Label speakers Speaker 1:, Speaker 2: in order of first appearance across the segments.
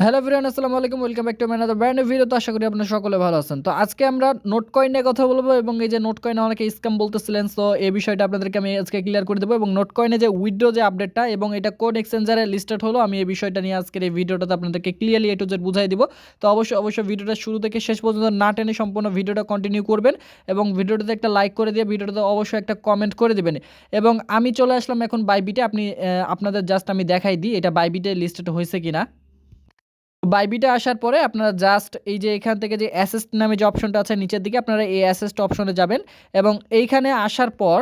Speaker 1: Hello friend আসসালামু আলাইকুম welcome back to my another brand video তো আশা করি আপনারা সকলে ভালো আছেন। তো আজকে আমরা নোট কয়েন কথা বলব এবং এই যে নোট কয়েনে অনেকে স্ক্যাম বলতেছিলেন তো এই বিষয়টা আপনাদেরকে আমি আজকে ক্লিয়ার করে দেবো। এবং নোট কয়েনে যে উইড্রো যে আপডেটটা এবং এটা কোন এক্সচেঞ্জারে লিস্টেড হলো, আমি এই বিষয়টা নিয়ে আজকের এই ভিডিওটাতে আপনাদেরকে ক্লিয়ারলি এ টু জেড বুঝাই দিব। তো অবশ্যই অবশ্যই ভিডিওটা শুরু থেকে শেষ পর্যন্ত না টেনে সম্পূর্ণ ভিডিওটা কন্টিনিউ করবেন এবং ভিডিওটাতে একটা লাইক করে দিয়ে ভিডিওটাতে অবশ্যই একটা কমেন্ট করে দিবেন। এবং আমি চলে আসলাম এখন বাইবিটে আপনি আপনাদের জাস্ট আমি দেখাই দিই, এটা বাইবিটে লিস্টেড হয়েছে কিনা। বাইবিটে আসার পরে আপনারা জাস্ট এই যে এখান থেকে যে অ্যাসেস্ট নামে যে অপশনটা আছে, নিচের দিকে আপনারা এই অ্যাসেস্ট অপশনে যাবেন। এবং এইখানে আসার পর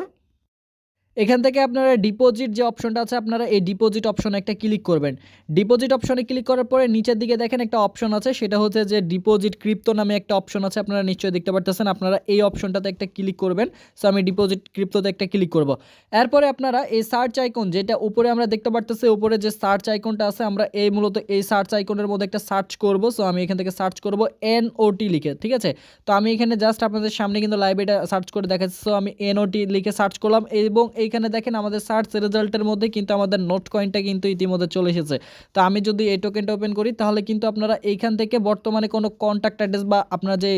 Speaker 1: এখান থেকে আপনারা ডিপোজিট যে অপশনটা আছে, আপনারা এই ডিপোজিট অপশনে একটা ক্লিক করবেন। ডিপোজিট অপশনে ক্লিক করার পরে নিচের দিকে দেখেন একটা অপশন আছে, সেটা হচ্ছে যে ডিপোজিট ক্রিপ্টো নামে একটা অপশন আছে, আপনারা নিশ্চয়ই দেখতে পারতেছেন, আপনারা এই অপশনটাতে একটা ক্লিক করবেন। সো আমি ডিপোজিট ক্রিপ্টোতে একটা ক্লিক করব। এরপরে আপনারা এই সার্চ আইকন যেটা উপরে আমরা দেখতে পারতেছি, উপরে যে সার্চ আইকনটা আছে, আমরা এই মূলত এই সার্চ আইকনের মধ্যে একটা সার্চ করব। সো আমি এখান থেকে সার্চ করব এনওটি লিখে, ঠিক আছে? তো আমি এখানে জাস্ট আপনাদের সামনে কিন্তু লাইভ এটা সার্চ করে দেখাচ্ছি। সো আমি এন এনওটি লিখে সার্চ করলাম এবং এইখানে দেখেন আমাদের সার্চ রেজাল্টের মধ্যে কিন্তু আমাদের নোট কয়েনটা কিন্তু ইতিমধ্যে চলে এসেছে। তো আমি যদি এই টোকেনটা ওপেন করি, তাহলে কিন্তু আপনারা এইখান থেকে বর্তমানে কোনো কন্ট্যাক্ট অ্যাড্রেস বা আপনার যে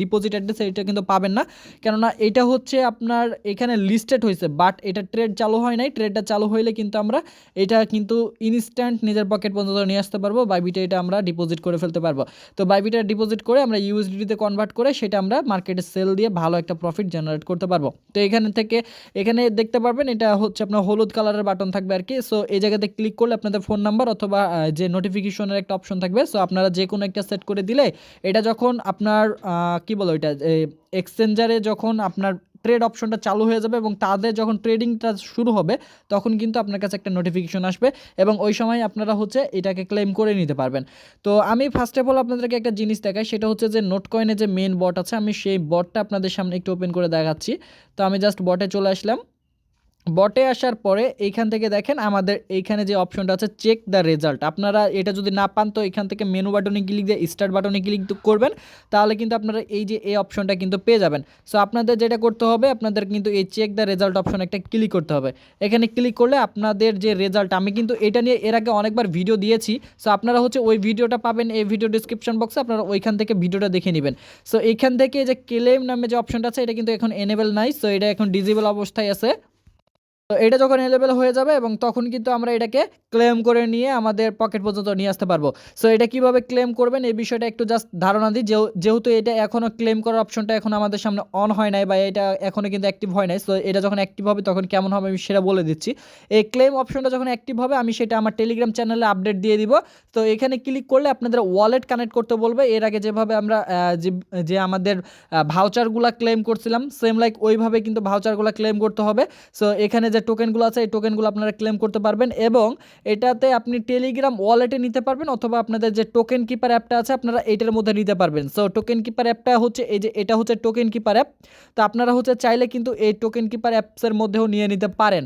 Speaker 1: ডিপোজিট অ্যাড্রেস এটা কিন্তু পাবেন না। কেননা এটা হচ্ছে আপনার এখানে লিস্টেড হয়েছে বাট এটা ট্রেড চালু হয় নাই। ট্রেডটা চালু হইলে কিন্তু আমরা এটা কিন্তু ইনস্ট্যান্ট নিজের পকেট পর্যন্ত নিয়ে আসতে পারব বাইবিটা এটা আমরা ডিপোজিট করে ফেলতে পারব। তো বাইবিটা ডিপোজিট করে আমরা ইউএসডিতে কনভার্ট করে সেটা আমরা মার্কেটে সেল দিয়ে ভালো একটা প্রফিট জেনারেট করতে পারব। তো এখানে থেকে, এখানে দেখতে পারবেন। এটা হচ্ছে আপনার হলুদ কালারের বাটন থাকবে আর কি। সো এই জায়গাতে ক্লিক করলে আপনাদের ফোন নাম্বার অথবা যে নোটিফিকেশনের একটা অপশন থাকবে। সো আপনারা যে কোনো একটা সেট করে দিলে এটা যখন আপনার কি বলো এটা এক্সচেঞ্জারে যখন আপনার ট্রেড অপশনটা চালু হয়ে যাবে এবং তাদের যখন ট্রেডিংটা শুরু হবে, তখন কিন্তু আপনার কাছে একটা নোটিফিকেশন আসবে এবং ওই সময় আপনারা হচ্ছে এটাকে ক্লেম করে নিতে পারবেন। তো, আমি ফার্স্ট অফ অল আপনাদেরকে একটা জিনিস দেখাই, সেটা হচ্ছে যে নোট কয়েনের যে মেন বট আছে, আমি সেই বটটা আপনাদের সামনে একটু ওপেন করে দেখাচ্ছি। তো, আমি জাস্ট বটে চলে আসলাম। বটে আসার পরে এইখান থেকে দেখেন আমাদের এইখানে যে অপশনটা আছে চেক দ্য রেজাল্ট আপনারা এটা যদি না পান, তো এখান থেকে মেনু বাটনে ক্লিক দিয়ে স্টার্ট বাটনে ক্লিক করবেন, তাহলে কিন্তু আপনারা এই যে এই অপশনটা কিন্তু পেয়ে যাবেন। সো আপনাদের যেটা করতে হবে, আপনাদের কিন্তু এই চেক দ্য রেজাল্ট অপশন একটা ক্লিক করতে হবে। এখানে ক্লিক করলে আপনাদের যে রেজাল্ট আমি কিন্তু এটা নিয়ে এর আগে অনেকবার ভিডিও দিয়েছি। সো আপনারা হচ্ছে ওই ভিডিওটা পাবেন, এই ভিডিও ডিসক্রিপশন বক্সে আপনারা ওইখান থেকে ভিডিওটা দেখে নেবেন। সো এইখান থেকে যে ক্লেম নামে যে অপশনটা আছে, এটা কিন্তু এখন এনেবেল নাই। সো এটা এখন ডিজেবল অবস্থায় আছে। তো এটা যখন এলেবেল হয়ে যাবে এবং তখন কিন্তু আমরা এটাকে ক্লেম করে নিয়ে আমাদের পকেট পর্যন্ত নিয়ে আসতে পারব। সো এটা কীভাবে ক্লেম করবেন এই বিষয়টা একটু জাস্ট ধারণা দিই। যেহেতু এটা এখনও ক্লেম করার অপশনটা এখন আমাদের সামনে অন হয় নাই বা এটা এখনও কিন্তু অ্যাক্টিভ হয় নাই সো এটা যখন অ্যাক্টিভ হবে তখন কেমন হবে আমি সেটা বলে দিচ্ছি। এই ক্লেম অপশনটা যখন অ্যাক্টিভ হবে, আমি সেটা আমার টেলিগ্রাম চ্যানেলে আপডেট দিয়ে দিব। তো এখানে ক্লিক করলে আপনাদের ওয়ালেট কানেক্ট করতে বলবে। এর আগে যেভাবে আমরা যে আমাদের ভাউচারগুলো ক্লেম করছিলাম সেম লাইক ওইভাবে কিন্তু ভাউচারগুলো ক্লেম করতে হবে। সো এখানে যে টোকেনগুলো আছে, এই টোকেনগুলো আপনারা ক্লেম করতে পারবেন এবং এটাতে আপনি টেলিগ্রাম ওয়ালেটে নিতে পারবেন অথবা আপনাদের যে টোকেন কিপার অ্যাপটা আছে, আপনারা এইটার মধ্যে নিতে পারবেন। সো টোকেন কিপার অ্যাপটা হচ্ছে, এই যে এটা হচ্ছে টোকেন কিপার অ্যাপ তো আপনারা হচ্ছে চাইলে কিন্তু এই টোকেন কিপার অ্যাপসের মধ্যেও নিয়ে নিতে পারেন।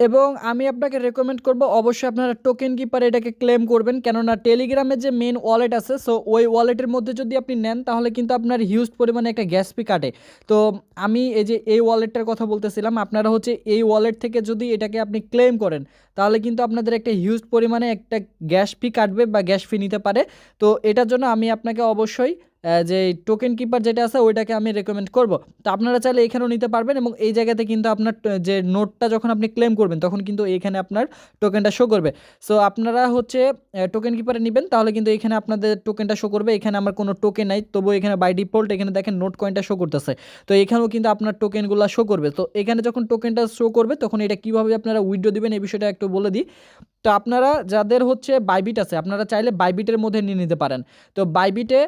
Speaker 1: এবং আমি আপনাকে রেকমেন্ড করব, অবশ্যই আপনারা টোকেন কিপার এটাকে ক্লেম করবেন। কেননা টেলিগ্রামের যে মেন ওয়ালেট আছে সো ওই ওয়ালেটের মধ্যে যদি আপনি নেন, তাহলে কিন্তু আপনার হিউজ পরিমাণে একটা গ্যাস ফি কাটে। তো আমি এই যে এই ওয়ালেটটার কথা বলতেছিলাম, আপনারা হচ্ছে এই ওয়ালেট থেকে যদি এটাকে আপনি ক্লেম করেন, তাহলে কিন্তু আপনাদের একটা হিউজ পরিমাণে একটা গ্যাস ফি কাটবে বা গ্যাস ফি নিতে পারে। তো এটার জন্য আমি আপনাকে অবশ্যই যে টোকেন কিপার যেটা আছে, ওইটাকে আমি রেকমেন্ড করব। তো আপনারা চাইলে এখানেও নিতে পারবেন এবং এই জায়গাতে কিন্তু আপনার যে নোটটা যখন আপনি ক্লেম করবেন, তখন কিন্তু এখানে আপনার টোকেনটা শো করবে। সো আপনারা হচ্ছে টোকেন কিপারে নেবেন, তাহলে কিন্তু এখানে আপনাদের টোকেনটা শো করবে। এখানে আমার কোনো টোকেন নাই তবু এখানে বাই ডিফল্ট এখানে দেখেন নোট কয়েনটা শো করতেছে। তো এখানেও কিন্তু আপনার টোকেনগুলো শো করবে। তো এখানে যখন টোকেনটা শো করবে, তখন এটা কীভাবে আপনারা উইড্রো দেবেন, এই বিষয়টা একটু বলে দিই। তো আপনারা যাদের হচ্ছে বাইবিট আছে, আপনারা চাইলে বাইবিটের মধ্যে নিয়ে নিতে পারেন। তো বাইবিটে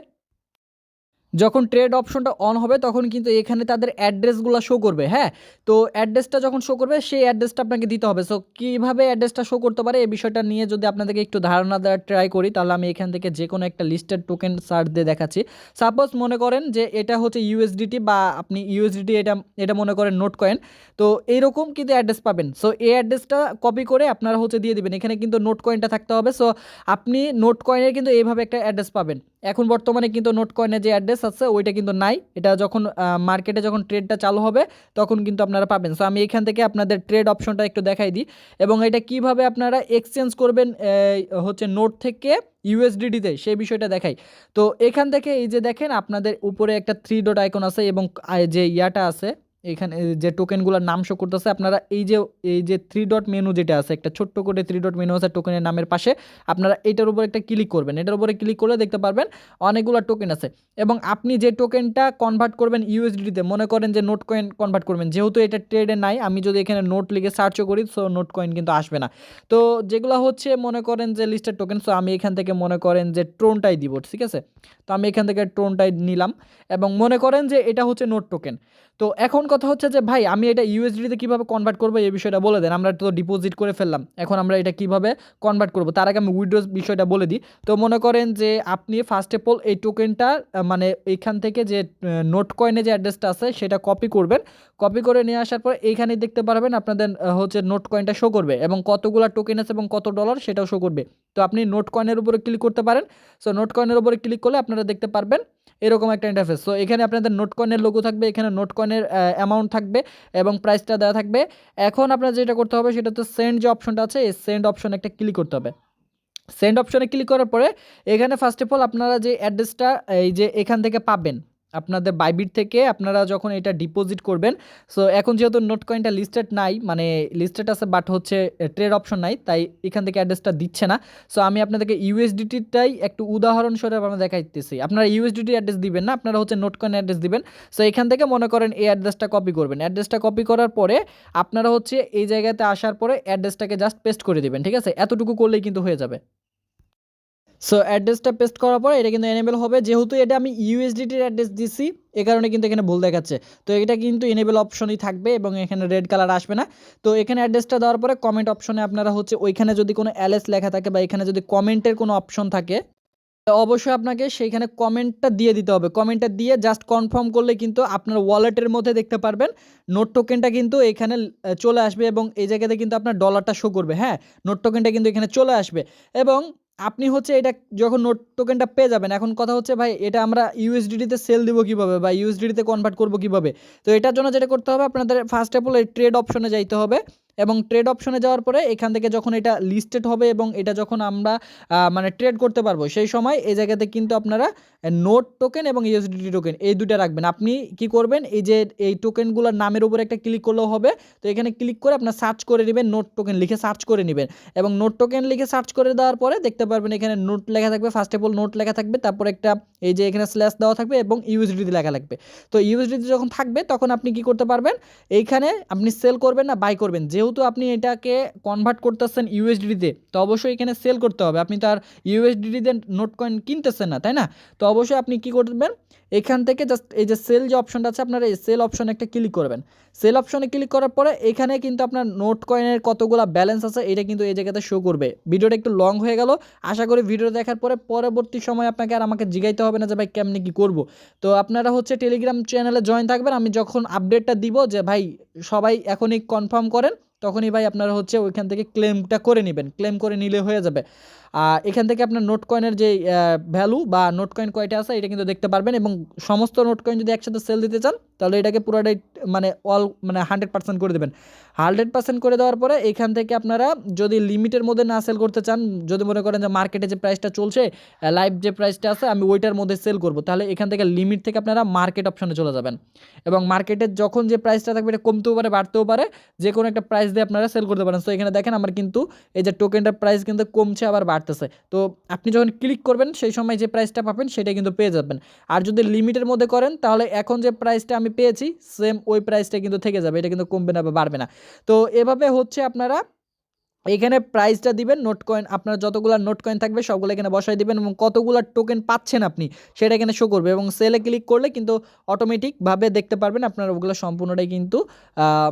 Speaker 1: যখন ট্রেড অপশনটা অন হবে, তখন কিন্তু এখানে তাদের অ্যাড্রেসগুলো শো করবে হ্যাঁ? তো অ্যাড্রেসটা যখন শো করবে, সেই অ্যাড্রেসটা আপনাকে দিতে হবে। সো কীভাবে অ্যাড্রেসটা শো করতে পারে, এই বিষয়টা নিয়ে যদি আপনাদেরকে একটু ধারণা দেওয়ার ট্রাই করি, তাহলে আমি এখান থেকে যে কোনো একটা লিস্টেড টোকেন সার্চ দিয়ে দেখাচ্ছি। সাপোজ মনে করেন যে এটা হচ্ছে ইউএসডিটি বা আপনি ইউএসডিটি এটা এটা মনে করেন নোট কয়েন তো এইরকম কিন্তু অ্যাড্রেস পাবেন। সো এই অ্যাড্রেসটা কপি করে আপনারা হচ্ছে দিয়ে দিবেন। এখানে কিন্তু নোট কয়েনটা থাকতে হবে। সো আপনি নোট কয়েনের কিন্তু এইভাবে একটা অ্যাড্রেস পাবেন। এখন বর্তমানে কিন্তু নোট কয়েনের যে অ্যাড্রেস আছে, ওইটা কিন্তু নাই। এটা যখন মার্কেটে যখন ট্রেডটা চালু হবে, তখন কিন্তু আপনারা পাবেন। সো আমি এখান থেকে আপনাদের ট্রেড অপশনটা একটু দেখাই দিই। এবং এটা কীভাবে আপনারা এক্সচেঞ্জ করবেন হচ্ছে নোট থেকে ইউএসডিডিতে সেই বিষয়টা দেখাই। তো, এখান থেকে এই যে দেখেন, আপনাদের উপরে একটা থ্রি ডট আইকন আছে এবং যে ইয়াটা আছে এখানে যে টোকেনগুলোর নাম শো করতেছে, আপনারা এই যে এই যে থ্রি ডট মেনু যেটা আছে, একটা ছোট্ট করে থ্রি ডট মেনু আছে টোকেনের নামের পাশে, আপনারা এটার উপর একটা ক্লিক করবেন। এটার উপরে ক্লিক করলে দেখতে পারবেন অনেকগুলো টোকেন আছে। এবং আপনি যে টোকেনটা কনভার্ট করবেন ইউএসডিতে মনে করেন যে নোট কয়েন কনভার্ট করবেন, যেহেতু এটা ট্রেডে নাই, আমি যদি এখানে নোট লিখে সার্চও করি সো নোট কয়েন কিন্তু আসবে না। তো যেগুলো হচ্ছে, মনে করেন যে লিস্টের টোকেন সো আমি এখান থেকে মনে করেন যে ট্রোনটাই দিব, ঠিক আছে? তো আমি এখান থেকে ট্রোনটাই নিলাম। এবং মনে করেন যে এটা হচ্ছে নোট টোকেন তো এখন কথা হচ্ছে যে, ভাই, আমি এটা ইউএসডিতে কীভাবে কনভার্ট করব এই বিষয়টা বলে দেন, আমরা তো ডিপোজিট করে ফেললাম। এখন আমরা এটা কীভাবে কনভার্ট করব? তার আগে আমি উইডোজ বিষয়টা বলে দিই। তো মনে করেন যে, আপনি ফার্স্ট অফ অল এই টোকেনটা মানে এইখান থেকে যে নোট কয়েনে যে অ্যাড্রেসটা আছে, সেটা কপি করবেন। কপি করে নিয়ে আসার পর এইখানে দেখতে পারবেন আপনাদের হচ্ছে নোট কয়েনটা শো করবে এবং কতগুলো টোকেন আছে এবং কত ডলার সেটাও শো করবে। তো আপনি নোট কয়েনের উপরে ক্লিক করতে পারেন। সো নোট কয়েনের উপরে ক্লিক করলে আপনারা দেখতে পারবেন এরকম একটা ইন্টারফেস সো এখানে আপনাদের নোট কয়েনের লোগো থাকবে, এখানে নোট কয়েনের অ্যামাউন্ট থাকবে এবং প্রাইসটা দেওয়া থাকবে। এখন আপনার যেটা করতে হবে সেটা তো সেন্ড যে অপশনটা আছে, এই সেন্ড অপশন একটা ক্লিক করতে হবে। সেন্ড অপশনে ক্লিক করার পরে এখানে ফার্স্ট অফ অল আপনারা যে অ্যাড্রেসটা এই যে এখান থেকে পাবেন আপনাদের বাইবিট থেকে আপনারা যখন এটা ডিপোজিট করবেন সো এখন যেহেতু নোট কয়েনটা লিস্টেড নাই মানে লিস্টেড আছে বাট হচ্ছে ট্রেড অপশন নাই, তাই এখান থেকে অ্যাড্রেসটা দিচ্ছে না। সো আমি আপনাদেরকে ইউএসডিটিটাই একটু উদাহরণস্বরূপ আমরা দেখাইতেছি। আপনারা ইউএসডিটি অ্যাড্রেস দিবেন না, আপনারা হচ্ছে নোট কয়েন অ্যাড্রেস দিবেন। সো এখান থেকে মনে করেন এই অ্যাড্রেসটা কপি করবেন। অ্যাড্রেসটা কপি করার পরে আপনারা হচ্ছে এই জায়গাতে আসার পরে অ্যাড্রেসটাকে জাস্ট পেস্ট করে দিবেন, ঠিক আছে? এতটুকু করলেই কিন্তু হয়ে যাবে। সো অ্যাড্রেসটা পেস্ট করার পর এটা কিন্তু এনেবেল হবে। যেহেতু এটা আমি ইউএসডিটির অ্যাড্রেস দিছি, এ কারণে কিন্তু এখানে ভুল দেখাচ্ছে। তো এটা কিন্তু এনেবেল অপশনই থাকবে এবং এখানে রেড কালার আসবে না। তো এখানে অ্যাড্রেসটা দেওয়ার পরে কমেন্ট অপশনে আপনারা হচ্ছে ওইখানে যদি কোনো অ্যালেস লেখা থাকে বা এখানে যদি কমেন্টের কোনো অপশন থাকে অবশ্যই আপনাকে সেইখানে কমেন্টটা দিয়ে দিতে হবে। কমেন্টটা দিয়ে জাস্ট কনফার্ম করলে কিন্তু আপনার ওয়ালেটের মধ্যে দেখতে পারবেন। নোট টোকেনটা কিন্তু এখানে চলে আসবে এবং এই জায়গাতে কিন্তু আপনার ডলারটা শো করবে। হ্যাঁ নোট টোকেনটা কিন্তু এখানে চলে আসবে। এবং আপনি হচ্ছে এটা যখন নোট টোকেনটা পেয়ে যাবেন, এখন কথা হচ্ছে ভাই এটা আমরা ইউএসডিডিতে সেল দিব কীভাবে বা ইউএসডিডিতে কনভার্ট করব কীভাবে? তো এটার জন্য যেটা করতে হবে আপনাদের ফার্স্ট অফ অল ট্রেড অপশনে যাইতে হবে এবং ট্রেড অপশনে যাওয়ার পরে এখান থেকে যখন এটা লিস্টেড হবে এবং এটা যখন আমরা মানে ট্রেড করতে পারব, সেই সময় এই জায়গাতে কিন্তু আপনারা নোট টোকেন এবং ইউএসডিটি টোকেন এই দুটো রাখবেন। আপনি কি করবেন? এই যে, এই টোকেনগুলোর নামের উপরে একটা ক্লিক করলেও হবে। তো এখানে ক্লিক করে আপনার সার্চ করে নেবেন নোট টোকেন লিখে সার্চ করে নেবেন। এবং নোট টোকেন লিখে সার্চ করে দেওয়ার পরে দেখতে পারবেন এখানে নোট লেখা থাকবে। ফার্স্ট অফ অল নোট লেখা থাকবে। তারপর একটা, এই যে এখানে স্ল্যাশ দেওয়া থাকবে এবং ইউএসডিটি লেখা লাগবে তো ইউএসডিটি যখন থাকবে, তখন আপনি কি করতে পারবেন? এইখানে আপনি সেল করবেন না বাই করবেন। যেহেতু আপনি এটাকে কনভার্ট করতেছেন ইউএসডিতে তো অবশ্যই এখানে সেল করতে হবে। আপনি তার ইউএসডিতে নোট কয়েন কিনতেছেন না, তাই না? তো অবশ্যই আপনি কি করবেন? এখান থেকে জাস্ট এই যে সেল যে অপশনটা আছে, আপনারা এই সেল অপশনে একটা ক্লিক করবেন। সেল অপশনে ক্লিক করার পরে এখানে কিন্তু আপনার নোট কয়েনের কতগুলো ব্যালেন্স আছে, এটা কিন্তু এই জায়গাতে শো করবে। ভিডিওটা একটু লং হয়ে গেল। আশা করি ভিডিও দেখার পরে পরবর্তী সময় আপনাকে আর আমাকে জিগাইতে হবে না যে, ভাই, কেমনি কী করব? তো আপনারা হচ্ছে টেলিগ্রাম চ্যানেলে জয়েন থাকবেন। আমি যখন আপডেটটা দিব যে, ভাই, সবাই এখনই কনফার্ম করেন, তখনই ভাই আপনারা হচ্ছে ওইখান থেকে ক্লেমটা করে নেবেন। ক্লেম করে নিলে হয়ে যাবে। এখান থেকে আপনার নোট কয়েনের যে ভ্যালু বা নোট কয়েন কয়টা আছে, এটা কিন্তু দেখতে পারবেন এবং সমস্ত নোট কয়েন যদি একসাথে সেল দিতে চান, তাহলে এটাকে পুরোটাই মানে অল মানে হান্ড্রেড পার্সেন্ট করে দেবেন। হান্ড্রেড পার্সেন্ট করে দেওয়ার পরে এখান থেকে আপনারা যদি লিমিটের মধ্যে না সেল করতে চান, যদি মনে করেন যে মার্কেটে যে প্রাইসটা চলছে লাইভ যে প্রাইসটা আছে, আমি ওইটার মধ্যে সেল করব, তাহলে এখান থেকে লিমিট থেকে আপনারা মার্কেট অপশনে চলে যাবেন। এবং মার্কেটের যখন যে প্রাইসটা থাকবে, এটা কমতেও পারে, বাড়তেও পারে, যে কোনো একটা প্রাইস দিয়ে আপনারা সেল করতে পারেন। তো এখানে দেখেন আমার কিন্তু এই যে টোকেনটার প্রাইস কিন্তু কমছে, আবার বাড়তেছে। তো আপনি যখন ক্লিক করবেন, সেই সময় যে প্রাইসটা পাবেন সেটা কিন্তু পেয়ে যাবেন। আর যদি লিমিটের মধ্যে করেন, তাহলে এখন যে প্রাইসটা আমি পেয়েছি সেম ওই প্রাইসটা কিন্তু থেকে যাবে। এটা কিন্তু কমবে না বা বাড়বে না। তো এভাবে হচ্ছে আপনারা এখানে প্রাইসটা দিবেন নোট কয়েন আপনার যতগুলো নোট কয়েন থাকবে সবগুলো এখানে বসাই দিবেন এবং কতগুলো টোকেন পাচ্ছেন আপনি, সেটা এখানে শো করবে এবং সেলে ক্লিক করলে কিন্তু অটোমেটিকভাবে দেখতে পারবেন আপনার ওগুলো সম্পূর্ণটাই কিন্তু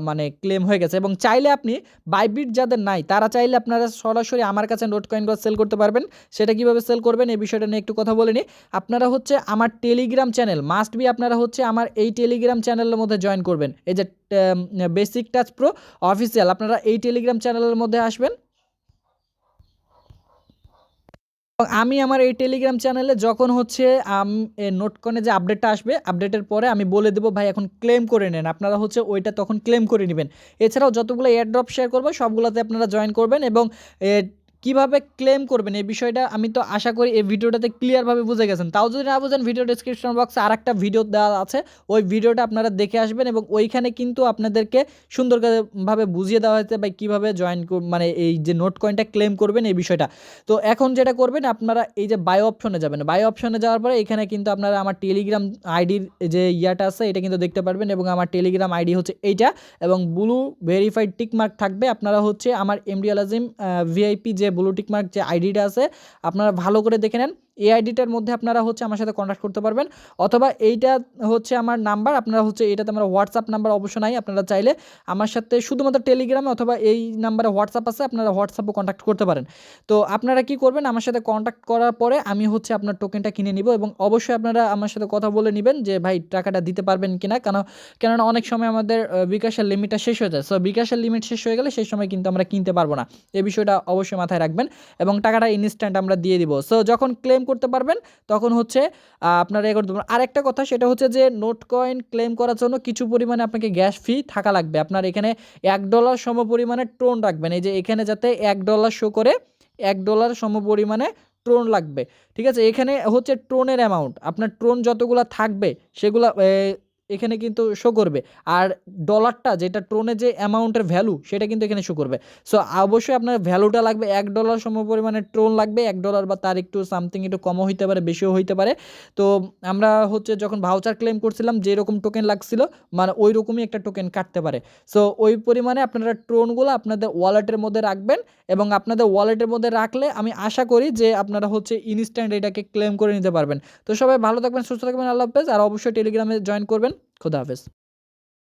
Speaker 1: মানে ক্লেম হয়ে গেছে এবং চাইলে আপনি বাইবিট যাদের নাই, তারা চাইলে আপনারা সরাসরি আমার কাছে নোট কয়েনগুলো সেল করতে পারবেন, সেটা কীভাবে সেল করবেন এই বিষয়টা নিয়ে একটু কথা বলে আপনারা হচ্ছে আমার টেলিগ্রাম চ্যানেল মাস্ট বি আপনারা হচ্ছে আমার এই টেলিগ্রাম চ্যানেলের মধ্যে জয়েন করবেন, এই যে বেসিক টাচ প্রো অফিসিয়াল আপনারা এই টেলিগ্রাম চ্যানেলের মধ্যে আসবেন। আমি আমার এই টেলিগ্রাম চ্যানেলে যখন হচ্ছে নোটকনে যে আপডেটটা আসবে আপডেটের পরে আমি বলে দেবো, ভাই, এখন ক্লেম করে নেন। আপনারা হচ্ছে ওইটা তখন ক্লেম করে নেবেন। এছাড়াও যতগুলো এয়ারড্রপ শেয়ার করব, সবগুলোতে আপনারা জয়েন করবেন এবং কীভাবে ক্লেম করবেন? এই বিষয়টা আমি তো আশা করি এই ভিডিওটাতে ক্লিয়ারভাবে বুঝে গেছেন। তাও যদি না বুঝেন ভিডিও ডিসক্রিপশন বক্সে আর একটা ভিডিও দেওয়া আছে। ওই ভিডিওটা আপনারা দেখে আসবেন এবং ওইখানে কিন্তু আপনাদেরকে সুন্দরভাবে বুঝিয়ে দেওয়া হয়েছে বা কীভাবে জয়েন মানে এই যে নোট কয়েনটা ক্লেম করবেন এই বিষয়টা। তো এখন যেটা করবেন, আপনারা এই যে বায়ো অপশনে যাবেন। বায়ো অপশনে যাওয়ার পরে এখানে কিন্তু আপনারা আমার টেলিগ্রাম আইডির যে ইয়াটা আছে, এটা কিন্তু দেখতে পারবেন এবং আমার টেলিগ্রাম আইডি হচ্ছে এইটা এবং ব্লু ভেরিফাইড টিকমার্ক থাকবে। আপনারা হচ্ছে আমার এমডি আলাজিম ভিআইপি যে ব্লু টিকমার্ক যে আইডিটা আছে আপনারা ভালো করে দেখে নেন। এই আইডিটার মধ্যে আপনারা হচ্ছে আমার সাথে কন্ট্যাক্ট করতে পারবেন। অথবা এইটা হচ্ছে আমার নাম্বার, আপনারা হচ্ছে এটাতে আমার হোয়াটসঅ্যাপ নাম্বার অবশ্য নাই, আপনারা চাইলে আমার সাথে শুধুমাত্র টেলিগ্রামে অথবা এই নাম্বারে হোয়াটসঅ্যাপ আছে, আপনারা হোয়াটসঅ্যাপও কন্ট্যাক্ট করতে পারেন। তো আপনারা কি করবেন, আমার সাথে কন্ট্যাক্ট করার পরে আমি হচ্ছে আপনার টোকেনটা কিনে নিব এবং অবশ্যই আপনারা আমার সাথে কথা বলে নেবেন যে, ভাই, টাকাটা দিতে পারবেন কি না? কেন কেননা অনেক সময় আমাদের বিকাশের লিমিটটা শেষ হয়ে যায়। সো বিকাশের লিমিট শেষ হয়ে গেলে সেই সময় কিন্তু আমরা কিনতে পারব না। এই বিষয়টা অবশ্যই মাথায় রাখবেন এবং টাকাটা ইনস্ট্যান্ট আমরা দিয়ে দিব। সো যখন ক্লেম করতে পারবেন। তখন হচ্ছে আপনারা এ করতে পারবেন। আরেকটা কথা, সেটা হচ্ছে যে নোট কয়েন ক্লেম করার জন্য কিছু পরিমাণে আপনাকে গ্যাস ফি থাকা লাগবে। আপনার এখানে এক ডলার সম পরিমাণে ট্রোন রাখবেন। এই যে, এখানে যাতে এক ডলার শো করে, এক ডলার সম পরিমাণে ট্রোন লাগবে। ঠিক আছে? এখানে হচ্ছে ট্রোনের অ্যামাউন্ট। আপনার ট্রোন যতগুলো থাকবে, সেগুলো এখানে কিন্তু শো করবে। আর ডলারটা যেটা ট্রোনে যে অ্যামাউন্টের ভ্যালু সেটা কিন্তু এখানে শো করবে। সো অবশ্যই আপনার ভ্যালুটা লাগবে এক ডলার সম পরিমাণে ট্রোন লাগবে, এক ডলার বা তার একটু সামথিং একটু কমও হইতে পারে, বেশিও হইতে পারে। তো, আমরা হচ্ছে যখন ভাউচার ক্লেম করছিলাম যেরকম টোকেন লাগছিল মানে ওই রকমই একটা টোকেন কাটতে পারে। সো ওই পরিমাণে আপনারা ট্রোনগুলো আপনাদের ওয়ালেটের মধ্যে রাখবেন এবং আপনাদের ওয়ালেটের মধ্যে রাখলে আমি আশা করি যে আপনারা হচ্ছে ইনস্ট্যান্ট এটাকে ক্লেম করে নিতে পারবেন। তো সবাই ভালো থাকবেন, সুস্থ থাকবেন, আল্লাহ হাফেজ। আর অবশ্যই টেলিগ্রামে জয়েন করবেন। খুদা হাফেজ